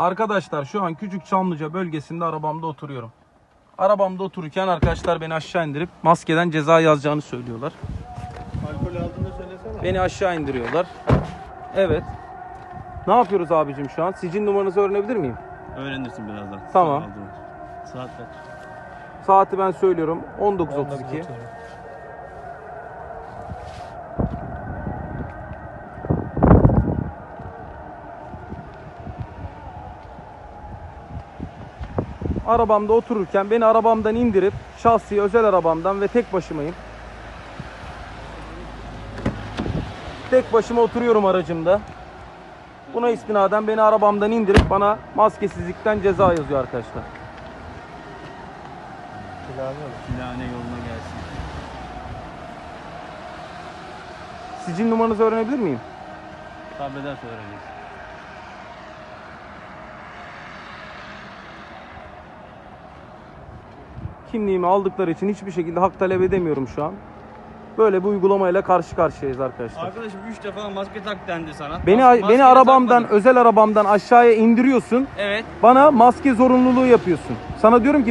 Arkadaşlar şu an Küçük Çamlıca bölgesinde arabamda oturuyorum. Arabamda otururken arkadaşlar beni aşağı indirip maskeden ceza yazacağını söylüyorlar. Alkol aldığını söylesene. Beni aşağı indiriyorlar. Evet. Ne yapıyoruz abicim şu an? Sicil numaranızı öğrenebilir miyim? Öğrenirsin birazdan. Tamam. Saat kaç? Saati ben söylüyorum. 19.32. Arabamda otururken beni arabamdan indirip şahsi özel arabamdan ve tek başımayım. Tek başıma oturuyorum aracımda. Buna istinaden beni arabamdan indirip bana maskesizlikten ceza yazıyor arkadaşlar. Filane yoluna gelsin. Sicil numaranızı öğrenebilir miyim? Sabrederse öğreniriz. Kimliğimi aldıkları için hiçbir şekilde hak talep edemiyorum şu an. Böyle bir uygulamayla karşı karşıyayız arkadaşlar. Arkadaşım 3 defa maske tak dendi sana. Beni Mas- beni maskeyi arabamdan, takmadın. özel arabamdan aşağıya indiriyorsun. Evet. Bana maske zorunluluğu yapıyorsun. Sana diyorum ki